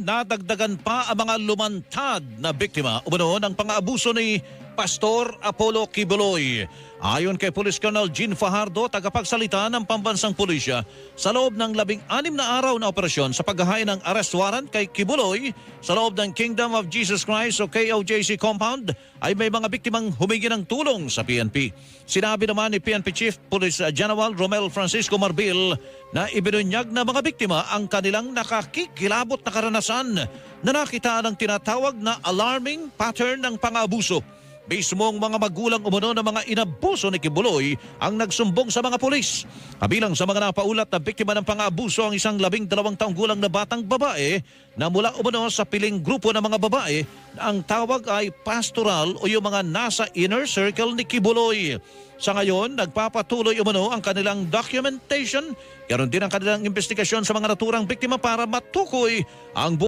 Nadagdagan pa ang mga lumantad na biktima. Umano ng pang-aabuso ni Pastor Apollo Kibuloy. Ayon kay Police Colonel Jean Fajardo, tagapagsalita ng pambansang pulisya, sa loob ng labing-anim na araw na operasyon sa paghahain ng arrest warrant kay Kibuloy sa loob ng Kingdom of Jesus Christ o KOJC compound ay may mga biktimang humingi ng tulong sa PNP. Sinabi naman ni PNP Chief Police General Romel Francisco Marbil na ibinunyag na mga biktima ang kanilang nakakikilabot na karanasan na nakita ng tinatawag na alarming pattern ng pang-abuso. Mismong mga magulang umano ng mga inabuso ni Kibuloy ang nagsumbong sa mga pulis. Kabilang sa mga napaulat na biktima ng pang-abuso ang isang labing dalawang taong gulang na batang babae na mula umano sa piling grupo ng mga babae na ang tawag ay pastoral o yung mga nasa inner circle ni Kibuloy. Sa ngayon, nagpapatuloy umano ang kanilang documentation. Ganon din ang kanilang investigasyon sa mga naturang biktima para matukoy ang